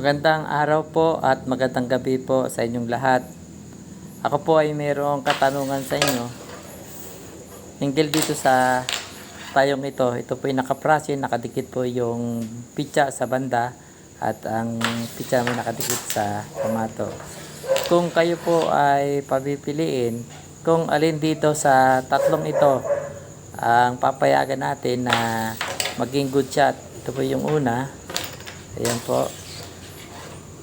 Magandang araw po at magandang gabi po sa inyong lahat. Ako po ay mayroong katanungan sa inyo. Hinggil dito sa tayong ito. Ito po yung nakaprase, nakadikit po yung pitsa sa banda at ang pitsa may nakadikit sa tomato. Kung kayo po ay pabipiliin, kung alin dito sa tatlong ito ang papayagan natin na maging good shot. Ito po yung una. Ayan po.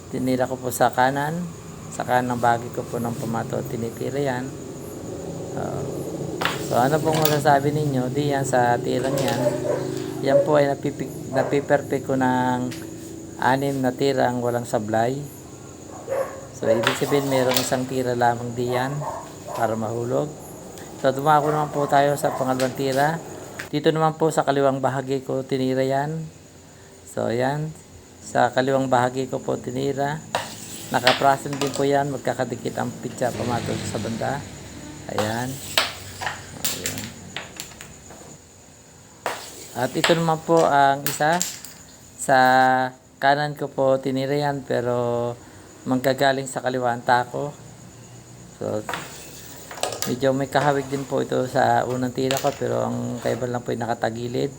Tinira ko po sa kanan. Sa kanang bagi ko po ng pamato. Tinitira yan. Uh, so ano pong masasabi ninyo? Di yan sa tirang yan. Yan po ay napipik, napiperfect ko ng anim na tirang walang sablay. So ibig sabihin mayroong isang tira lamang diyan para mahulog. So dumako naman po tayo sa pangalawang tira. Dito naman po sa kaliwang bahagi ko tinira yan. So ayan, sa kaliwang bahagi ko po tinira. Nakaprasen din po yan, magkakadikit ang pitsa pamato sa banda. Ayan. Ayan. At ito naman po ang isa. Sa kanan ko po tinira yan pero manggagaling sa kaliwa ang tako. So, medyo may kahawig din po ito sa unang tira ko pero ang kaiba lang po ay nakatagilid.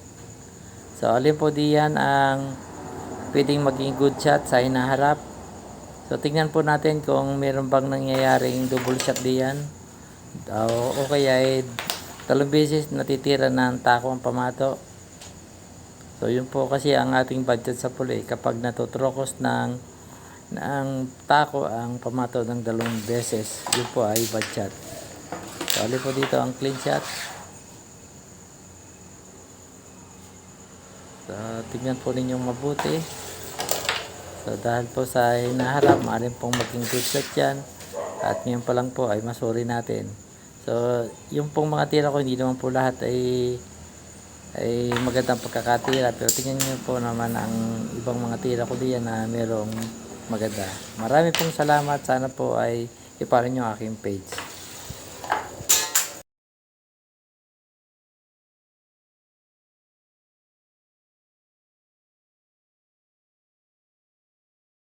So, alin po diyan ang pwedeng maging good shot sa hinaharap. So, tingnan po natin kung meron bang nangyayaring double shot diyan. O, o kaya ay talong beses natitira ng tako ang pamato. So, yun po kasi ang ating budget sa puli. Kapag natutrokos ng, ng tako ang pamato ng dalawang beses, yun po ay shot. So, po dito ang clean shot. So, tignan po ninyong mabuti. So, dahil po sa hinaharap, maaaring pong maging good shot yan. At ngayon pa lang po ay masuri natin. So, yung pong mga tira ko, hindi naman po lahat ay ay magandang pagkakatira. Pero tingnan niyo po naman ang ibang mga tira ko diyan na merong maganda. Marami pong salamat. Sana po ay iparin yung aking page.